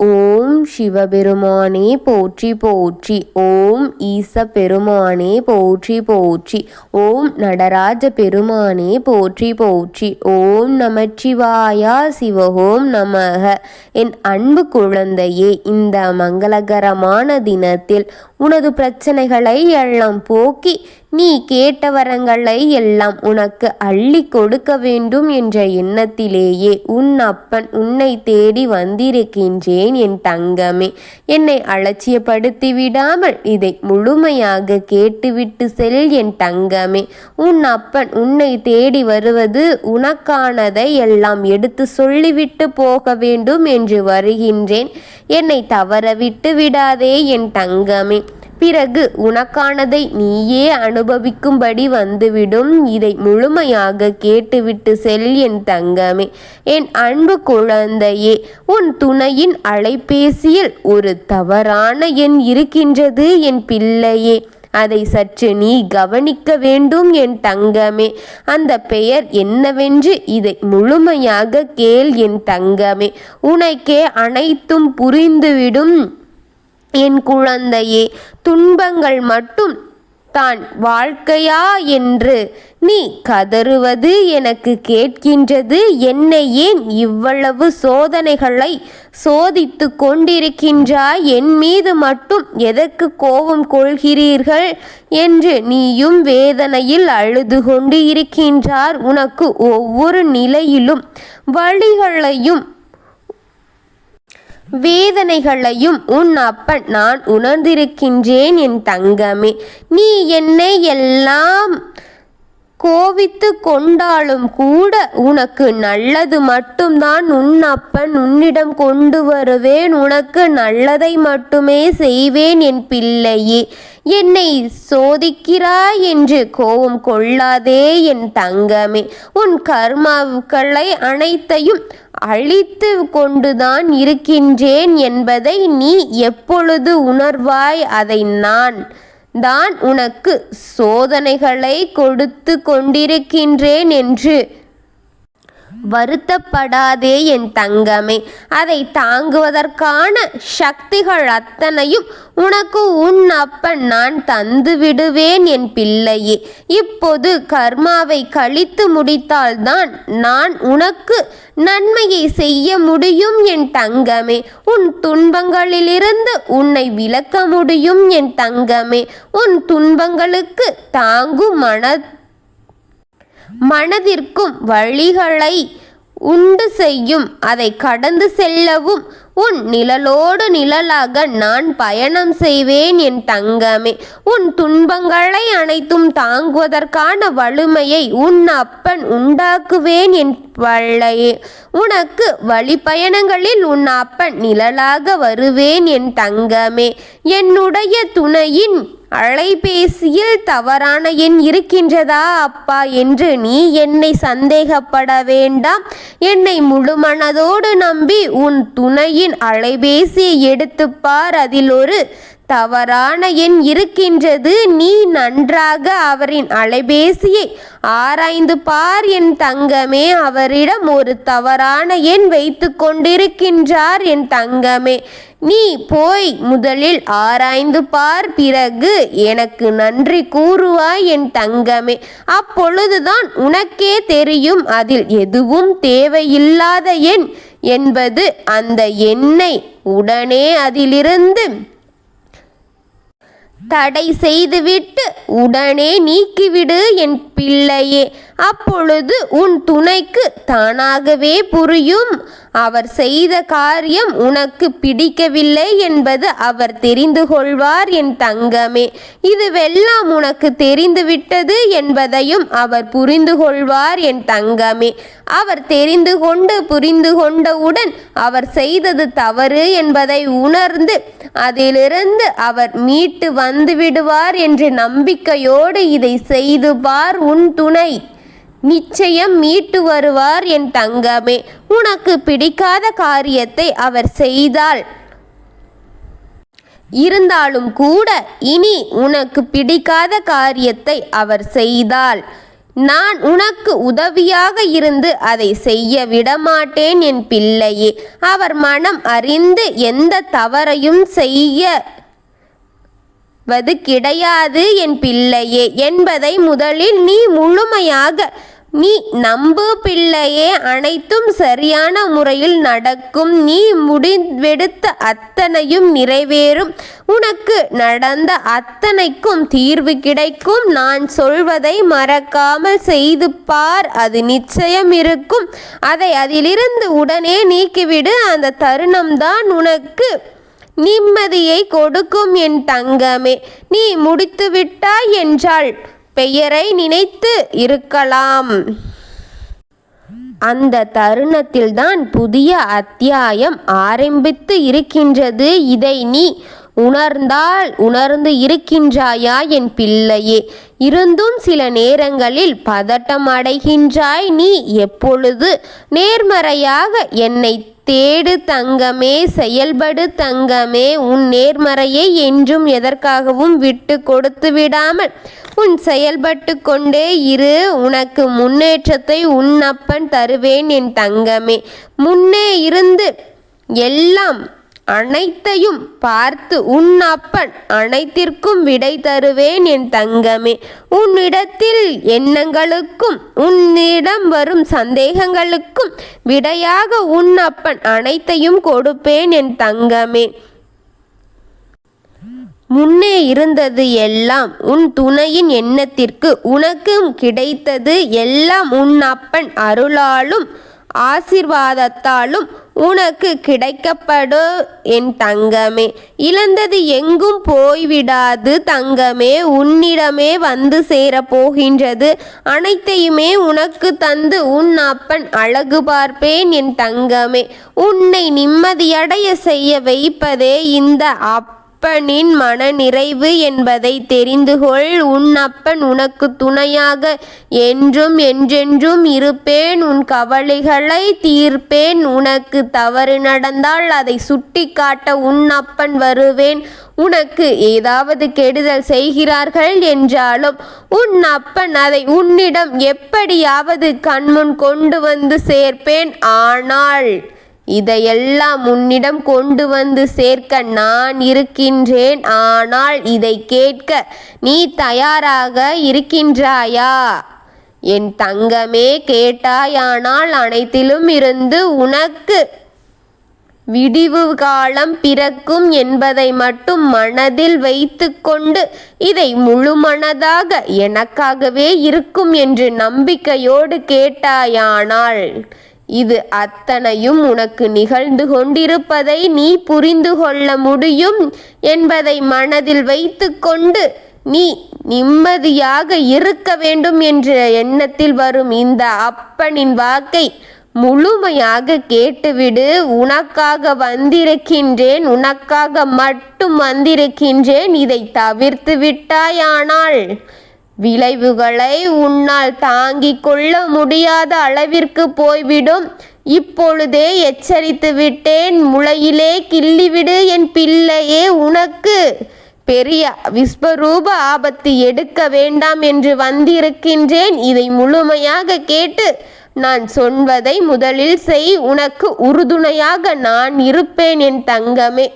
ஓம் சிவபெருமானே போற்றி போற்றி ஓம் ஈச பெருமானே போற்றி போற்றி ஓம் நடராஜ பெருமானே போற்றி போற்றி ஓம் நமச்சிவாயா சிவஹோம் நமக. என் அன்பு குழந்தையே இந்த மங்களகரமான தினத்தில் உனது பிரச்சனைகளை எல்லாம் போக்கி நீ கேட்ட வரங்களை எல்லாம் உனக்கு அள்ளி கொடுக்க வேண்டும் என்ற எண்ணத்திலேயே உன் அப்பன் உன்னை தேடி வந்திருக்கின்றேன் என் தங்கமே. என்னை அலட்சியப்படுத்தி விடாமல் இதை முழுமையாக கேட்டுவிட்டு செல் என் தங்கமே. உன் அப்பன் உன்னை தேடி வருவது உனக்கானதை எல்லாம் எடுத்து சொல்லிவிட்டு போக வேண்டும் என்று வருகின்றேன். என்னை தவற விட்டு விடாதே என் தங்கமே. பிறகு உனக்கானதை நீயே அனுபவிக்கும்படி வந்துவிடும். இதை முழுமையாக கேட்டுவிட்டு செல் என் தங்கமே. என் அன்பு குழந்தையே உன் துணையின் அலைபேசியில் ஒரு தவறான எண் இருக்கின்றது என் பிள்ளையே. அதை சற்று நீ கவனிக்க வேண்டும் என் தங்கமே. அந்த பெயர் என்னவென்று இதை முழுமையாக கேள் என் தங்கமே. உனக்கே அனைத்தும் புரிந்துவிடும். என் குழந்தையே துன்பங்கள் மட்டும் தான் வாழ்க்கையா என்று நீ கதறுவது எனக்கு கேட்கின்றது. என்னை ஏன் இவ்வளவு சோதனைகளை சோதித்து கொண்டிருக்கின்றாய்? என் மீது மட்டும் எதற்கு கோபம் கொள்கிறீர்கள் என்று நீயும் வேதனையில் அழுது கொண்டு இருக்கின்றார். உனக்கு ஒவ்வொரு நிலையிலும் வழிகளையும் வேதனைகளையும் உன் அப்பன் நான் உணர்ந்திருக்கின்றேன் என் தங்கமே. நீ என்னை எல்லாம் கோவித்து கொண்டாலும் கூட உனக்கு நல்லது மட்டும்தான் உன் அப்பன் உன்னிடம் கொண்டு வருவேன். உனக்கு நல்லதை மட்டுமே செய்வேன் என் பிள்ளையே. என்னை சோதிக்கிறாய் என்று கோபம் கொள்ளாதே என் தங்கமே. உன் கர்மாக்களை அனைத்தையும் அழித்து கொண்டுதான் இருக்கின்றேன் என்பதை நீ எப்பொழுது உணர்வாய் அதை நான் தான் உனக்கு சோதனைகளை கொடுத்து கொண்டிருக்கின்றேன் என்று வருத்தப்படாதே என் தங்கமே. அதை தாங்குவதற்கான சக்திகள் அத்தனையும் உனக்கு உன் அப்பன் நான் தந்து விடுவேன் என் பிள்ளையே. இப்போது கர்மாவை கழித்து முடித்தால்தான் நான் உனக்கு நன்மையை செய்ய முடியும் என் தங்கமே. உன் துன்பங்களிலிருந்து உன்னை விளக்க முடியும் என் தங்கமே. உன் துன்பங்களுக்கு தாங்கும் மன மனதிற்கும் வழிகளை உண்டு செய்யும். அதை கடந்து செல்லவும். உன் நிழலோடு நிழலாக நான் பயணம் செய்வேன் என் தங்கமே. உன் துன்பங்களை அனைத்தும் தாங்குவதற்கான வலிமையை உன் அப்பன் உண்டாக்குவேன் என் வள்ளையே. உனக்கு வழிப்பயணங்களில் உன் அப்பன் நிழலாக வருவேன் என் தங்கமே. என்னுடைய துணையின் அலைபேசியில் தவறான எண் இருக்கின்றதா? அப்பா என்று நீ என்னை சந்தேகப்பட வேண்டாம். என்னை முழு மனதோடு நம்பி உன் துணையின் அலைபேசியை எடுத்துப்பார் அதில் ஒரு தவறான எண் இருக்கின்றது. நீ நன்றாக அவரின் அலைபேசியை ஆராய்ந்து பார். என் தங்கமே அவரிடம் ஒரு தவறான எண் வைத்து கொண்டிருக்கின்றார். என் தங்கமே நீ போய் முதலில் ஆராய்ந்து பார். பிறகு எனக்கு நன்றி கூறுவாய் என் தங்கமே. அப்பொழுதுதான் உனக்கே தெரியும். அதில் எதுவும் தேவையில்லாத எண் என்பது அந்த எண்ணை உடனே அதிலிருந்து தடை செய்துவிட்டு உடனே நீக்கிவிடு என் பிள்ளையே. அப்பொழுது உன் துணைக்கு தானாகவே புரியும். அவர் செய்த காரியம் உனக்கு பிடிக்கவில்லை என்பது அவர் தெரிந்து கொள்வார் என் தங்கமே. இதுவெல்லாம் உனக்கு தெரிந்துவிட்டது என்பதையும் அவர் புரிந்து கொள்வார் என் தங்கமே. அவர் தெரிந்து கொண்டு புரிந்து கொண்டவுடன் அவர் செய்தது தவறு என்பதை உணர்ந்து அதிலிருந்து அவர் மீட்டு வந்து விடுவார் என்ற நம்பிக்கையோடு இதை செய்து பார் உன் துணை. நிச்சயம் மீட்டு வருவார் என் தங்கமே. உனக்கு பிடிக்காத காரியத்தை அவர் செய்தால். இருந்தாலும் கூட இனி உனக்கு பிடிக்காத காரியத்தை அவர் செய்தால். நான் உனக்கு உதவியாக இருந்து அதை செய்ய விடமாட்டேன் என் பிள்ளையே. அவர் மனம் அறிந்து எந்த தவறையும் செய்ய வது கிடையாது என் பிள்ளையே. என்பதை முதலில் நீ முழுமையாக நீ நம்பு பிள்ளையே அனைத்தும் சரியான முறையில் நடக்கும். நீ முடிவெடுத்த அத்தனையும் நிறைவேறும். உனக்கு நடந்த அத்தனைக்கும் தீர்வு கிடைக்கும். நான் சொல்வதை மறக்காமல் செய்து பார். அது நிச்சயம் இருக்கும். அதை அதிலிருந்து உடனே நீக்கிவிடு. அந்த தருணம்தான் உனக்கு நிம்மதியை கொடுக்கும் என் தங்கமே. நீ முடித்துவிட்டாய் என்றாள். பெயரை நினைத்து இருக்கலாம். அந்த தருணத்தில்தான் புதிய அத்தியாயம் ஆரம்பித்து இருக்கின்றது. இதை நீ உணர்ந்தால் உணர்ந்து இருக்கின்றாயா என் பிள்ளையே? இருந்தும் சில நேரங்களில் பதட்டம் அடைகின்றாய் நீ எப்பொழுது? நேர்மறையாக என்னை தேடு தங்கமே செயல்படு தங்கமே. உன் நேர்மறையை என்றும் எதற்காகவும் விட்டு கொடுத்து விடாமல் உன் செயல்பட்டு கொண்டே இரு. உனக்கு முன்னேற்றத்தை உன் அப்பன் தருவேன் என் தங்கமே. முன்னே இருந்து எல்லாம் அனைத்தையும் பார்த்து உன் அப்பன் அனைத்திற்கும் விடை தருவேன் என் தங்கமே. உன்னிடத்தில் எண்ணங்களுக்கும் உன்னிடம் வரும் சந்தேகங்களுக்கும் விடையாக உன் அப்பன் அனைத்தையும் கொடுப்பேன் என் தங்கமே. முன்னே இருந்தது எல்லாம் உன் துணையின் எண்ணத்திற்கு உனக்கும் கிடைத்தது எல்லாம் உன் அப்பன் அருளாலும் ஆசிர்வாதத்தாலும் உனக்கு கிடைக்கப்படு என் தங்கமே. இழந்தது எங்கும் போய்விடாது தங்கமே. உன்னிடமே வந்து சேரப் போகின்றது. அனைத்தையுமே உனக்கு தந்து உன் அப்பன் அழகு பார்ப்பேன் என் தங்கமே. உன்னை நிம்மதியடைய செய்ய வைப்பதே இந்த அப் அப்பனின் மன நிறைவு என்பதை தெரிந்து கொள் உன் அப்பன் உனக்கு துணையாக என்றும் என்றென்றும் இருப்பேன். உன் கவலைகளை தீர்ப்பேன். உனக்கு தவறு நடந்தால் அதை சுட்டி காட்ட உன் அப்பன் வருவேன். உனக்கு ஏதாவது கெடுதல் செய்கிறார்கள் என்றாலும் உன் அப்பன் அதை உன்னிடம் எப்படியாவது கண்முன் கொண்டு வந்து சேர்ப்பேன். ஆனால் இதையெல்லாம் உன்னிடம் கொண்டு வந்து சேர்க்க நான் இருக்கின்றேன். ஆனால் இதை கேட்க நீ தயாராக இருக்கின்றாயா? என் தங்கமே கேட்டாயானால் அனைத்திலும் இருந்து உனக்கு விடிவு காலம் பிறக்கும் என்பதை மட்டும் மனதில் வைத்துக்கொண்டு இதை முழு மனதாக எனக்காகவே இருக்கும் என்று நம்பிக்கையோடு கேட்டாயானால் இது அத்தனையும் உனக்கு நிகழ்ந்து கொண்டிருப்பதை நீ புரிந்து கொள்ள முடியும் என்பதை மனதில் வைத்துக்கொண்டு நீ நிம்மதியாக இருக்க வேண்டும் என்ற எண்ணத்தில் வரும் இந்த அப்பனின் வாக்கை முழுமையாக கேட்டுவிடு. உனக்காக வந்திருக்கின்றேன் உனக்காக மட்டும் வந்திருக்கின்றேன் இதை தவிர்த்து விட்டாயானால். விளைவுகளை உன்னால் தாங்கிக் கொள்ள முடியாத அளவிற்கு போய்விடும். இப்பொழுதே எச்சரித்து விட்டேன். முளையிலே கிள்ளிவிடு என் பிள்ளையே உனக்கு பெரிய விஸ்வரூப ஆபத்து எடுக்க வேண்டாம் என்று வந்திருக்கின்றேன். இதை முழுமையாக கேட்டு நான் சொல்வதை முதலில் செய். உனக்கு உறுதுணையாக நான் இருப்பேன் என் தங்கமே.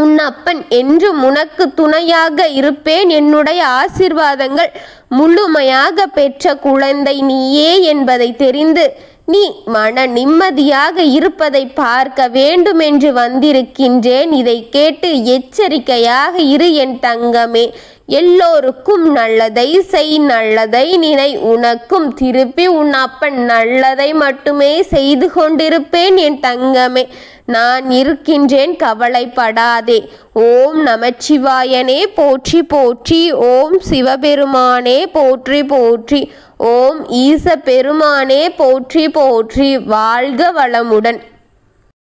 உன் அப்பன் என்றும் உனக்கு துணையாக இருப்பேன். என்னுடைய ஆசிர்வாதங்கள் முழுமையாக பெற்ற குழந்தை நீயே என்பதை தெரிந்து நீ மன நிம்மதியாக இருப்பதை பார்க்க வேண்டும் என்று வந்திருக்கின்றேன். இதை கேட்டு எச்சரிக்கையாக இரு என் தங்கமே. எல்லோருக்கும் நல்லதை செய் நல்லதை நினை. உனக்கும் திருப்பி உன் அப்பன் நல்லதை மட்டுமே செய்து கொண்டிருப்பேன் என் தங்கமே. நான் இருக்கின்றேன் கவலைப்படாதே. ஓம் நமச்சிவாயனே போற்றி போற்றி. ஓம் சிவபெருமானே போற்றி போற்றி. ஓம் ஈச பெருமானே போற்றி போற்றி. வாழ்க வளமுடன்.